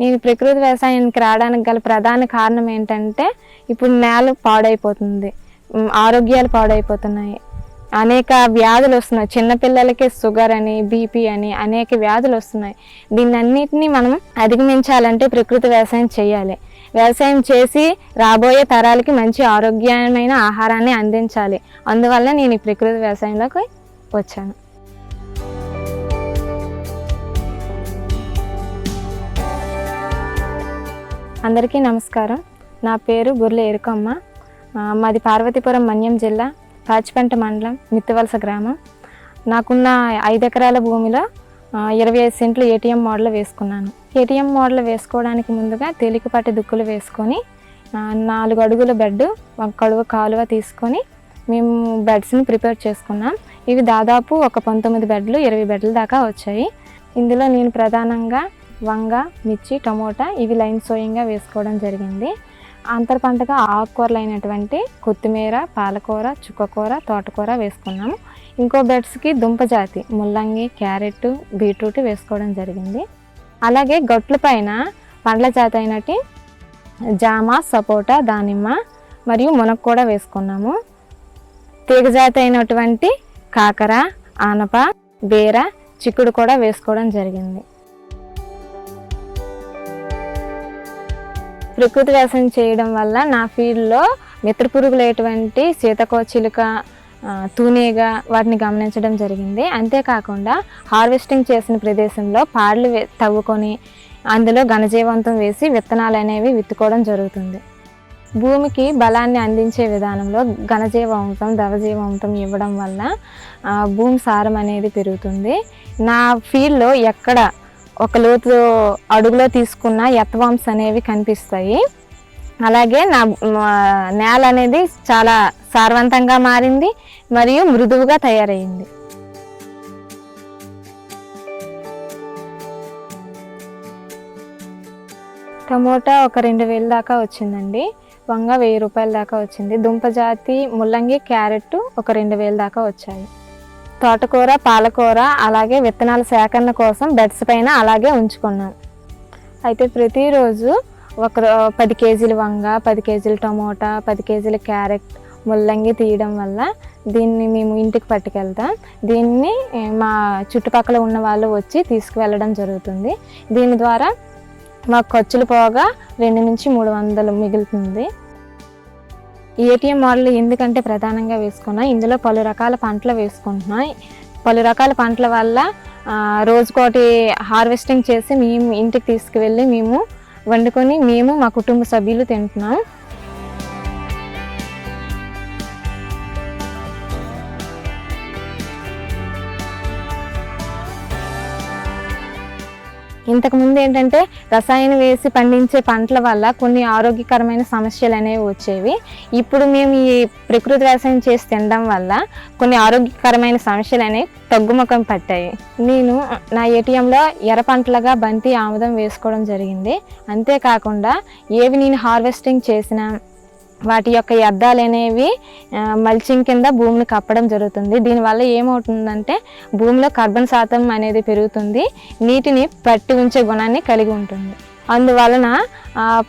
నేను ప్రకృతి వ్యవసాయానికి రావడానికి గల ప్రధాన కారణం ఏంటంటే ఇప్పుడు నేల పాడైపోతుంది. ఆరోగ్యాలు పాడైపోతున్నాయి. అనేక వ్యాధులు వస్తున్నాయి. చిన్నపిల్లలకి షుగర్ అని బీపీ అని అనేక వ్యాధులు వస్తున్నాయి. దీన్నన్నిటినీ మనం అధిగమించాలంటే ప్రకృతి వ్యవసాయం చేయాలి. వ్యవసాయం చేసి రాబోయే తరాలకి మంచి ఆరోగ్యమైన ఆహారాన్ని అందించాలి. అందువల్ల నేను ఈ ప్రకృతి వ్యవసాయంలోకి వచ్చాను. అందరికీ నమస్కారం. నా పేరు గుర్ల ఎరుకమ్మ మాది పార్వతీపురం మన్యం జిల్లా పాచిపెంట మండలం మిత్తివలస గ్రామం. నాకున్న ఐదు ఎకరాల భూమిలో ఇరవై ఐదు సెంట్లు ఏటీఎం మోడల్ వేసుకున్నాను. ఏటీఎం మోడల్ వేసుకోవడానికి ముందుగా తేలికపాటి దుక్కులు వేసుకొని నాలుగు అడుగుల బెడ్ ఒక కడువ కాలువ తీసుకొని మేము బెడ్స్ని ప్రిపేర్ చేసుకున్నాం. ఇవి దాదాపు ఒక పంతొమ్మిది బెడ్లు ఇరవై బెడ్ల దాకా వచ్చాయి. ఇందులో నేను ప్రధానంగా వంగ మిర్చి టమోటా ఇవి లైన్ సోయింగ్గా వేసుకోవడం జరిగింది. అంతర పంటగా ఆకుకూరలు అయినటువంటి కొత్తిమీర పాలకూర చుక్కకూర తోటకూర వేసుకున్నాము. ఇంకో బెడ్స్కి దుంప జాతి ముల్లంగి క్యారెట్ బీట్రూట్ వేసుకోవడం జరిగింది. అలాగే గొట్ల పైన పండ్ల జాతి అయినట్టు జామ సపోటా దానిమ్మ మరియు మునగ కూడా వేసుకున్నాము. తీగ జాతి అయినటువంటి కాకర ఆనప బీర చిక్కుడు కూడా వేసుకోవడం జరిగింది. ప్రకృతి వ్యవసాయం చేయడం వల్ల నా ఫీల్డ్లో మిత్ర పురుగులైనటువంటి సీతకోచిలుక ఆ, వాటిని గమనించడం జరిగింది. అంతేకాకుండా హార్వెస్టింగ్ చేసిన ప్రదేశంలో పాడలు తవ్వుకొని అందులో ఘనజీవంతం వేసి విత్తనాలు అనేవి విత్తుకోవడం జరుగుతుంది. భూమికి బలాన్ని అందించే విధానంలో ఘనజీవామృతం ద్రవజీవామృతం ఇవ్వడం వల్ల ఆ, భూమి సారం అనేది పెరుగుతుంది. నా ఫీల్డ్లో ఎక్కడ ఒక లోతు అడుగులో తీసుకున్న ఎత్తవాంస్ అనేవి కనిపిస్తాయి. అలాగే నా నేల అనేది చాలా సారవంతంగా మారింది మరియు మృదువుగా తయారైంది. టమోటా ఒక రెండు వేల దాకా వచ్చిందండి. వంగ వెయ్యి రూపాయల దాకా వచ్చింది. దుంప జాతి ముల్లంగి క్యారెట్ ఒక రెండు వేల దాకా వచ్చాయి. తోటకూర పాలకూర అలాగే విత్తనాల సేకరణ కోసం బెడ్స్ పైన అలాగే ఉంచుకున్నాం అయితే ప్రతిరోజు ఒక రో- పది కేజీలు వంగ పది కేజీలు టమోటా పది కేజీలు క్యారెట్ ముల్లంగి తీయడం వల్ల దీన్ని మేము ఇంటికి పట్టుకెళ్తాం. దీన్ని మా చుట్టుపక్కల ఉన్న వాళ్ళు వచ్చి తీసుకువెళ్ళడం జరుగుతుంది. దీని ద్వారా మా ఖర్చులు పోగా రెండు నుంచి మూడు వందలు మిగులుతుంది. ఈ ఏటీఎం మోడల్ ఎందుకంటే ప్రధానంగా వేసుకున్నా ఇందులో పలు రకాల పంటలు వేసుకుంటున్నాయి. పలు రకాల పంటల వల్ల రోజుకోటి హార్వెస్టింగ్ చేసి మేము ఇంటికి తీసుకువెళ్ళి మేము వండుకొని మేము మా కుటుంబ సభ్యులు తింటున్నాం. ఇంతకుముందు ఏంటంటే రసాయనం వేసి పండించే పంటల వల్ల కొన్ని ఆరోగ్యకరమైన సమస్యలు అనేవి వచ్చేవి. ఇప్పుడు మేము ఈ ప్రకృతి వ్యవసాయం చేసి తినడం వల్ల కొన్ని ఆరోగ్యకరమైన సమస్యలు అనేవి తగ్గుముఖం పట్టాయి. నేను నా ఏటీఎంలో ఎర్ర పంటలుగా బంతి ఆముదం వేసుకోవడం జరిగింది. అంతేకాకుండా ఏవి నేను హార్వెస్టింగ్ చేసినా వాటి యొక్క వ్యర్థాలు అనేవి మల్చింగ్ కింద భూమిని కప్పడం జరుగుతుంది. దీనివల్ల ఏమవుతుందంటే భూమిలో కార్బన్ శాతం అనేది పెరుగుతుంది నీటిని పట్టి ఉంచే గుణాన్ని కలిగి ఉంటుంది. అందువలన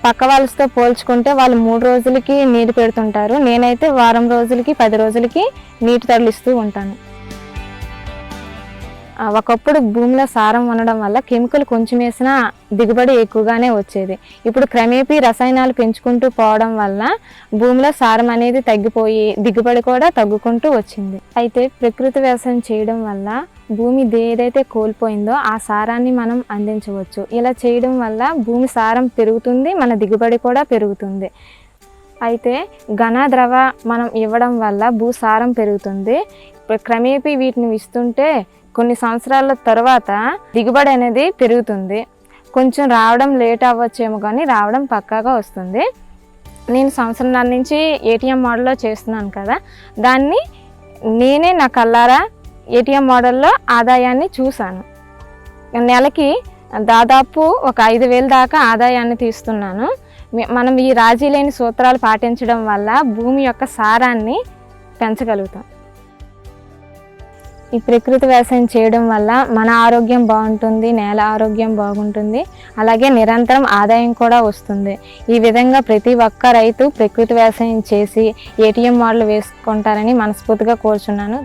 పక్క వాళ్ళతో పోల్చుకుంటే వాళ్ళు మూడు రోజులకి నీరు పెడుతుంటారు. నేనైతే వారం రోజులకి పది రోజులకి నీటి తరలిస్తూ ఉంటాను. ఒకప్పుడు భూమిలో సారం ఉండడం వల్ల కెమికల్ కొంచెం వేసినా దిగుబడి ఎక్కువగానే వచ్చేది. ఇప్పుడు క్రమేపీ రసాయనాలు పెంచుకుంటూ పోవడం వల్ల భూమిలో సారం అనేది తగ్గిపోయి దిగుబడి కూడా తగ్గుకుంటూ వచ్చింది. అయితే ప్రకృతి వ్యవసాయం చేయడం వల్ల భూమి ఏదైతే కోల్పోయిందో ఆ సారాన్ని మనం అందించవచ్చు. ఇలా చేయడం వల్ల భూమి సారం పెరుగుతుంది మన దిగుబడి కూడా పెరుగుతుంది. అయితే ఘన ద్రవ మనం ఇవ్వడం వల్ల భూసారం పెరుగుతుంది. క్రమేపీ వీటిని ఇస్తుంటే కొన్ని సంవత్సరాల తర్వాత దిగుబడి అనేది పెరుగుతుంది. కొంచెం రావడం లేట్ అవ్వచ్చేమో కానీ రావడం పక్కాగా వస్తుంది. నేను సంవత్సరం నుంచి ఏటీఎం మోడల్లో చేస్తున్నాను కదా దాన్ని నేనే నా కల్లారా ఏటీఎం మోడల్లో ఆదాయాన్ని చూశాను. నెలకి దాదాపు ఒక ఐదు వేల దాకా ఆదాయాన్ని తీస్తున్నాను. మనం ఈ రాజీ లేని సూత్రాలు పాటించడం వల్ల భూమి యొక్క సారాన్ని పెంచగలుగుతాం. ఈ ప్రకృతి వ్యవసాయం చేయడం వల్ల మన ఆరోగ్యం బాగుంటుంది నేల ఆరోగ్యం బాగుంటుంది అలాగే నిరంతరం ఆదాయం కూడా వస్తుంది. ఈ విధంగా ప్రతి ఒక్క రైతు ప్రకృతి వ్యవసాయం చేసి ఏటీఎం మోడల్ వేసుకుంటారని మనస్ఫూర్తిగా కోరుచున్నాను.